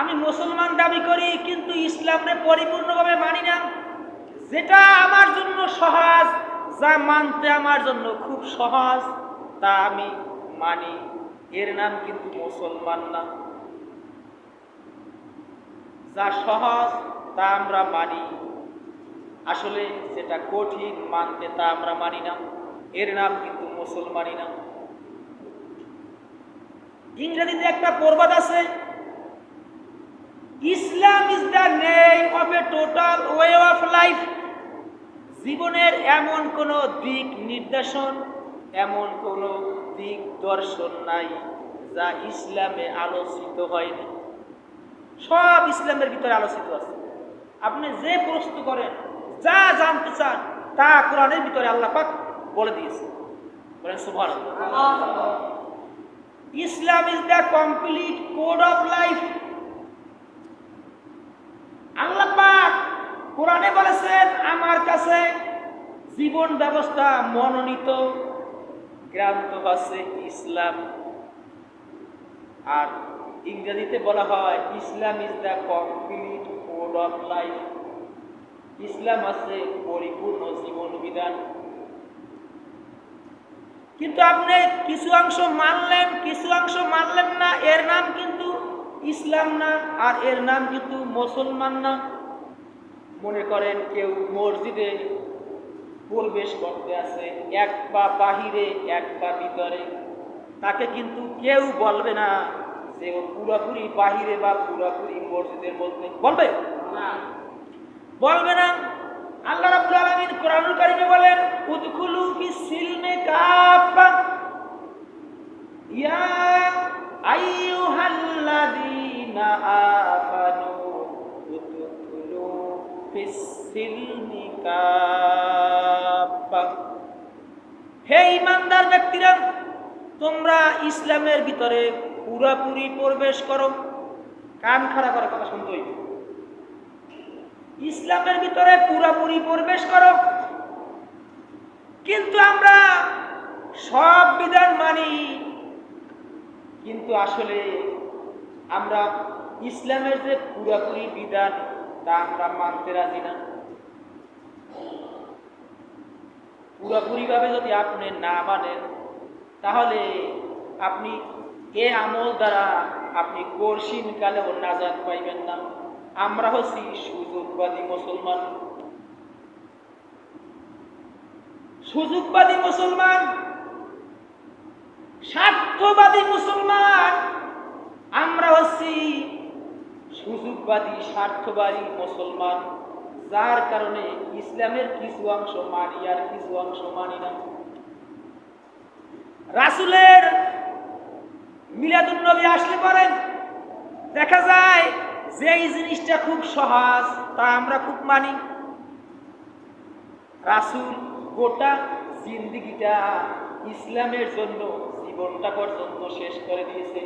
আমি মুসলমান দাবি করি, কিন্তু ইসলামে পরিপূর্ণভাবে মানি না। যেটা আমার জন্য সহজ, যা মানতে আমার জন্য খুব সহজ, তা আমি মানি। এর নাম কিন্তু মুসলমান না। যা সহজ, তা আমরা মানি। আসলে যেটা কঠিন, মানতে তা আমরা মানি না। এর নাম কিন্তু মুসলমানই না। ইংরেজিতে একটা প্রবাদ আছে Islam is the name of a total way of life জীবনের এমন কোনো দিক নির্দেশন এমন কোনো দিক দর্শন নাই যা ইসলামে আলোচিত হয়নি। সব ইসলামের ভিতরে আলোচিত আছে। আপনি যে প্রশ্ন করেন যা জানতে চান তা কোরআনের ভিতরে আল্লাহ পাক বলে দিয়েছে। বলেন সুভান Islam is the complete code of life আল্লাহ পাক কোরআনে বলেছেন, আমার কাছে জীবন ব্যবস্থা মনোনীত গ্রান্ত আছে ইসলাম। আর ইংরেজিতে বলা হয়, Islam is the complete code of life. ইসলাম আছে পরিপূর্ণ জীবন বিধান। কিন্তু আপনি কিছু অংশ মানলেন, কিছু অংশ মানলেন না, এর নাম কিন্তু ইসলাম না আর এর নাম কিন্তু মুসলমান না। মনে করেন কেউ মসজিদে প্রবেশ করতে আছে এক পা বাহিরে এক পা ভিতরে। তাকে কিন্তু কেউ বলবে না যে ও পুরাপুরি বাহিরে বা পুরাপুরি মসজিদের মধ্যে। বলবে? না। বলবে না। আল্লাহ রাব্বুল আলামিন কোরআনুল কারীমে বলেন উদখুলু ফিস সিলমে কাফা ইয়া আইয়ুহাল্লাযীনা আমানু উদখুলু ফিস সিলমি কাফা হে ইমানদার ব্যক্তিরা, তোমরা ইসলামের ভিতরে পুরাপুরি প্রবেশ করো। কান খাড়া করে কথা শুনতে হইবে। ইসলামের ভিতরে পুরাপুরি প্রবেশ করো। কিন্তু আমরা সব বিধান মানি কিন্তু আসলে আমরা ইসলামের যে পুরাপুরি বিধান, তা আমরা মানতে রাজি না। পুরাপুরিভাবে যদি আপনি না মানেন, তাহলে আপনি এ আমল দ্বারা আপনি কর্ষিন কালেও নাজাদ পাইবেন না। আমরা হচ্ছি সুযোগবাদী মুসলমান। সুযোগবাদী মুসলমান স্বার্থবাদী মুসলমান, আমরা হচ্ছি সুযোগবাদী, স্বার্থবাদী মুসলমান, যার কারণে ইসলামের কিছু অংশ মানি আর কিছু অংশ মানি না। রাসুলের মিলাদুল নবী আসলে পরেন। দেখা যায় যে এই জিনিসটা খুব সহজ, তা আমরা খুব মানি। রাসুল গোটা জিন্দিগিটা ইসলামের জন্য জীবনটা পর্যন্ত শেষ করে দিয়েছে।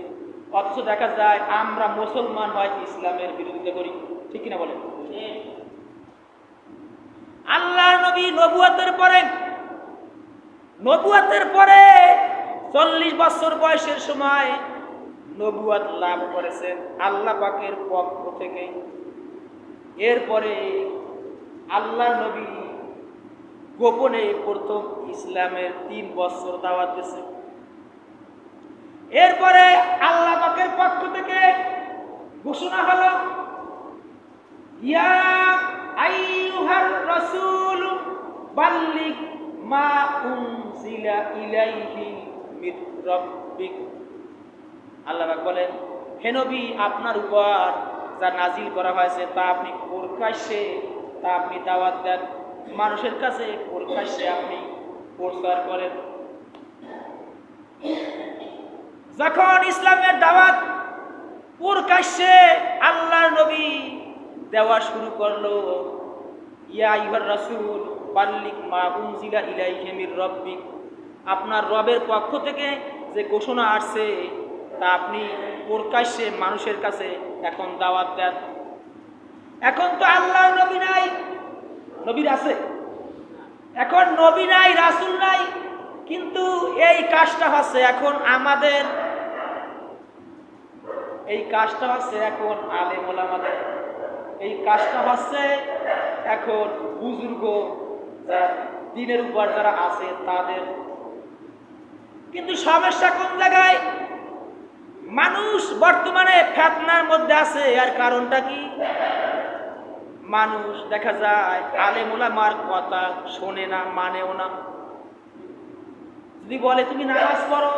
অথচ দেখা যায়, আমরা মুসলমান হয় ইসলামের বিরোধিতা করি। ঠিক কিনা বলেন? আল্লাহ নবী নবুয়াতের পরে নবুয়াতের পরে চল্লিশ বছর বয়সের সময় নবুয়াত লাভ করেছেন আল্লাহ পাকের পক্ষ থেকে। এরপরে আল্লাহ নবী গোপনে প্রথম ইসলামের তিন বছর দাওয়াত দিয়েছে। এরপরে আল্লাহ পাকের পক্ষ থেকে ঘোষণা হলো, ইয়া আইয়ুহার রাসূল, বাল্লিগ মা উনজিলা ইলাইহি মির রাব্বিক। আল্লাহ পাক বলেন, হে নবী, আপনার উপর যা নাজিল করা হয়েছে তা আপনি প্রকাশ্যে, তা আপনি দাওয়াত দেন। মানুষের কাছে প্রকাশ্যে আপনি প্রচার করেন। যখন ইসলামের দাওয়াত প্রকাশ্যে আল্লাহর নবী দেওয়া শুরু করল, ইয়া ইহার রাসূল বাল্লিক মা উনজিলা ইলাইহি মির রাব্বিক। আপনার রবের পক্ষ থেকে যে ঘোষণা আসছে, তা আপনি প্রকাশ্যে মানুষের কাছে এখন দাওয়াত দেন। এখন তো আল্লাহ নবী নাই। নবীর আছে। এখন নবী নাই, রাসুল নাই, কিন্তু এই কাজটা হচ্ছে এখন আমাদের এই কাজটা হচ্ছে এখন আলেম ওলামাদের। এই কাজটা হচ্ছে এখন বুজুর্গ দিনের উপর যারা আছে তাদের। কিন্তু সমস্যা কোন জায়গায়? মানুষ বর্তমানে ফেতনার মধ্যে আছে আর কারণটা কি? মানুষ, দেখা যায় আলেম ওলামার কথা শোনে না, মানেও না। যদি বলে, তুমি নামাজ পড়ো?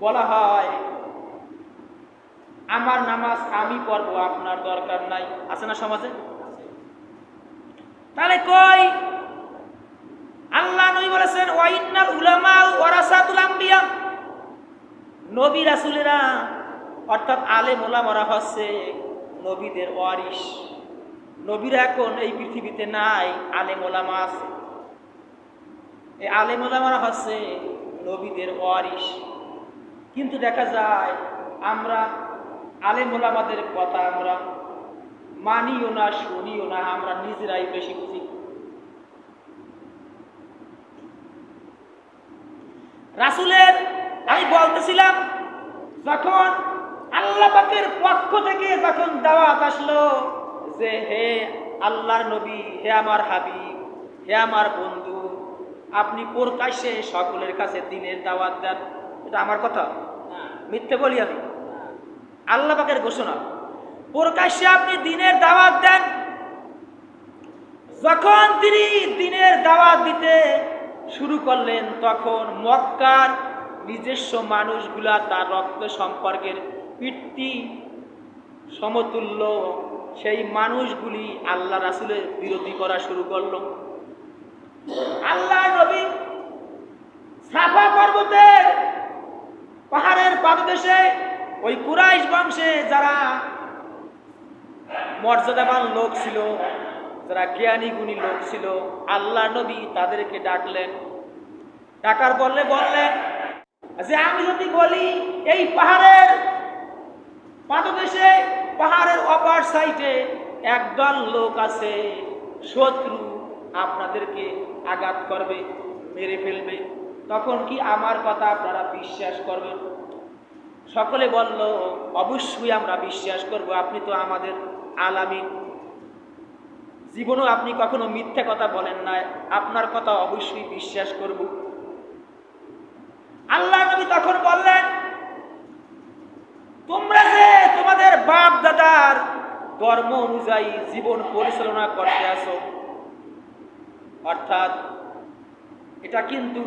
বলা হয়, আমার নামাজ আমি পড়ব, আপনার দরকার নাই। আছে না সমাজে? তাহলে কই? আল্লাহ নবী বলেছেন, ওয়াইন্নাল উলামা ওয়ারাসাতুল আম্বিয়া। নবী রাসূলেরা, অর্থাৎ আলেম ওলামারা হচ্ছে নবীদের ওয়ারিস নবীরা এখন এই পৃথিবীতে নাই, আলেম ওলামা আছে। এই আলেম ওলামারা হচ্ছে নবীদের ওয়ারিস কিন্তু দেখা যায়, আমরা আলেম ওলামাদের কথা আমরা মানিও না, শুনিও না, আমরা নিজেরাই বেশি বুঝি। রাসুলের, আমি বলতেছিলাম, যখন আল্লাহ পক্ষ থেকে যখন দাওয়াত আসলো যে, হে আল্লাহর নবী, হে আমার হাবিব, হে আমার বন্ধু, আপনি প্রকাশ্যে সকলের কাছে দিনের দাওয়াত দেন। এটা আমার কথা? মিথ্যে বলি আমি? আল্লাহ পাকের ঘোষণা। প্রকাশ্যে আপনি দিনের দাওয়াত দেন। যখন তিনি দিনের দাওয়াত দিতে শুরু করলেন, তখন মক্কার নিজস্ব মানুষগুলা তার রক্ত সম্পর্কের পিতৃ সমতুল্য সেই মানুষগুলি আল্লাহ রাসুলের বিরোধী করা শুরু করল। আল্লাহ নবী সাফা পর্বতের পাহাড়ের পাদদেশে ওই কুরাইশ বংশে যারা মর্যাদাবান লোক ছিল, যারা জ্ঞানী গুণী লোক ছিল, আল্লাহ নবী তাদেরকে ডাকলেন। ডাকার বললে বললেন, যে আমি যদি বলি এই পাহাড়ের পাদদেশে পাহাড়ের অপার সাইডে একদল লোক আছে, শত্রু আপনাদেরকে আঘাত করবে, মেরে ফেলবে। তখন কি আমার কথা আপনারা বিশ্বাস করবেন? সকলে বলল, অবশ্যই আমরা বিশ্বাস করব, আপনি তো আমাদের আলামিন। জীবনেও আপনি কখনো মিথ্যা কথা বলেন না, আপনার কথা অবশ্যই বিশ্বাস করব। আল্লাহ নবী তখন বললেন, তোমরা বাপ দাদার ধর্ম অনুযায়ী জীবন পরিচালনা করতে আসো। অর্থাৎ এটা কিন্তু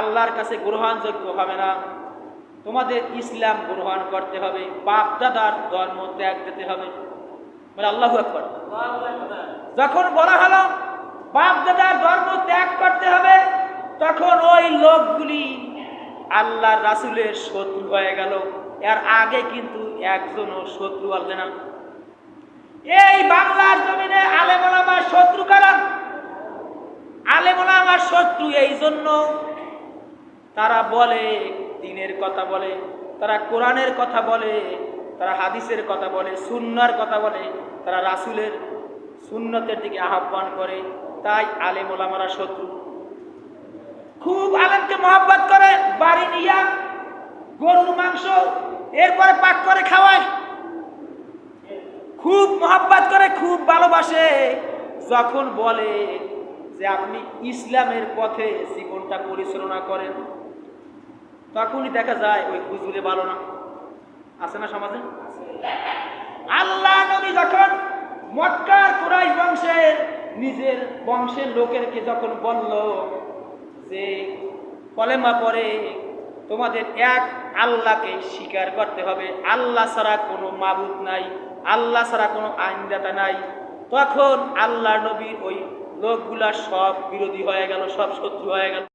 আল্লাহর কাছে গ্রহণযোগ্য হবে না। তোমাদের ইসলাম গ্রহণ করতে হবে, বাপ দাদার ধর্ম ত্যাগ দিতে হবে। বলে আল্লাহ একবার যখন বলা হলো বাপ দাদার ধর্ম ত্যাগ করতে হবে, তখন ওই লোকগুলি আল্লাহ রাসুলের শত্রু হয়ে গেল। এর আগে কিন্তু একজনও শত্রু আনলে না। এই বাংলার জমিনে আলেমন আমার শত্রু কারণ আলেমন আমার শত্রু এই জন্য তারা বলে, দিনের কথা বলে, তারা কোরআনের কথা বলে, তারা হাদিসের কথা বলে, সুন্নার কথা বলে, তারা রাসুলের সুন্নতের দিকে আহ্বান করে, তাই আলেম ওলামারা শত্রু। খুব আলেমকে মহব্বত করে, বাড়ি নিয়া গরুর মাংস, এরপরে পাক করে খাওয়ায়। খুব মহব্বত করে, খুব ভালোবাসে। যখন বলে যে আপনি ইসলামের পথে জীবনটা পরিচালনা করেন, তখনই দেখা যায় ওই হুজুরে ভালো না। আছে না সমাজে? আল্লাহ নবী যখন মক্কার কুরাইশ বংশের, নিজের বংশের লোকেরকে যখন বলল যে কলেমা পরে তোমাদের এক আল্লাহকে স্বীকার করতে হবে। আল্লাহ ছাড়া কোনো মাবুদ নাই, আল্লাহ ছাড়া কোনো আইনদাতা নাই। তখন আল্লাহ নবীর ওই লোকগুলা সব বিরোধী হয়ে গেল, সব শত্রু হয়ে গেল।